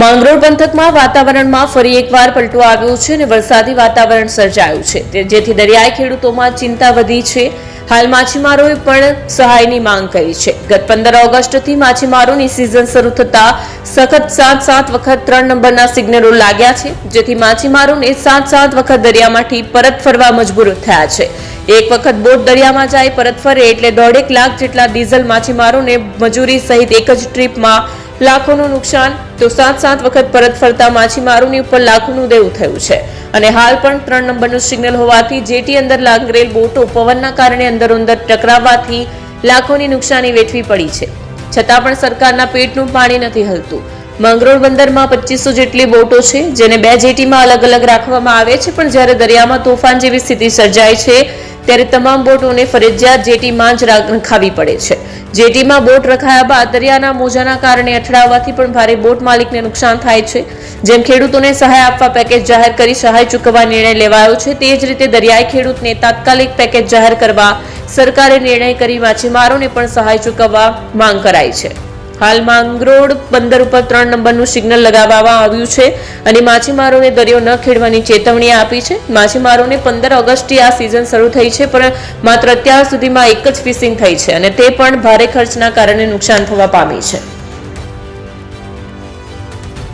માંગરોળ પંથકમાં વાતાવરણમાં ફરી એકવાર પલટો આવ્યો છે અને વરસાદી વાતાવરણ સર્જાયું છે. જેથી દરિયાઈ ખેડૂતોમાં ચિંતા વધી છે. હાલ માછીમારોએ પણ સહાયની માંગ કરી છે. ગત પંદર ઓગસ્ટથી માછીમારોની સિઝન શરૂ થતાં સખત સાત સાત વખત ત્રણ નંબરના સિગ્નલો લાગ્યા છે, જેથી માછીમારોને સાત સાત વખત દરિયામાંથી પરત ફરવા મજબૂર થયા છે. એક વખત બોટ દરિયામાં જાય પરત ફરે એટલે દોઢેક લાખ જેટલા ડીઝલ માછીમારોને મજૂરી સહિત એક જ ટ્રીપમાં લાખોનું નુકસાન, તો સાત સાત વખત પરત ફરતા માછીમારોની ઉપર લાખોનું દેવું થયું છે. અને હાલ પણ ત્રણ નંબરનું સિગ્નલ હોવાથી જેટી અંદર લાગરેલ બોટો પવનના કારણે અંદરોંદર ટકરાવવાથી લાખોની નુકસાની વેઠવી પડી છે. છતાં પણ સરકારના પેટનું પાણી નથી હલતું. મંગરોળ બંદરમાં પચીસો જેટલી બોટો છે, જેને બે જેટીમાં અલગ અલગ રાખવામાં આવે છે, પણ જ્યારે દરિયામાં તોફાન જેવી સ્થિતિ સર્જાય છે ત્યારે તમામ બોટોને ફરજિયાત જેટીમાં જ રખાવી પડે છે. જેટીમાં બોટ રખાયા બાદ દરિયાના મોજાના કારણે અથડાવવાથી પણ ભારે બોટ માલિકને નુકસાન થાય છે. જેમ ખેડૂતોને સહાય આપવા પેકેજ જાહેર કરી સહાય ચૂકવવા નિર્ણય લેવાયો છે, તે જ રીતે દરિયાઈ ખેડૂતને તાત્કાલિક પેકેજ જાહેર કરવા સરકારે નિર્ણય કરી માછીમારોને પણ સહાય ચૂકવવા માંગ કરાઈ છે. હાલ માંગરોળ બંદર ઉપર ત્રણ નંબરનું સિગ્નલ લગાવવામાં આવ્યું છે અને માછીમારોને દરિયો ન ખેડવાની ચેતવણી આપી છે. માછીમારોને પંદર ઓગસ્ટથી આ સિઝન શરૂ થઈ છે, પણ માત્ર અત્યાર સુધીમાં એક જ ફિશિંગ થઈ છે અને તે પણ ભારે ખર્ચના કારણે નુકસાન થવા પામી છે.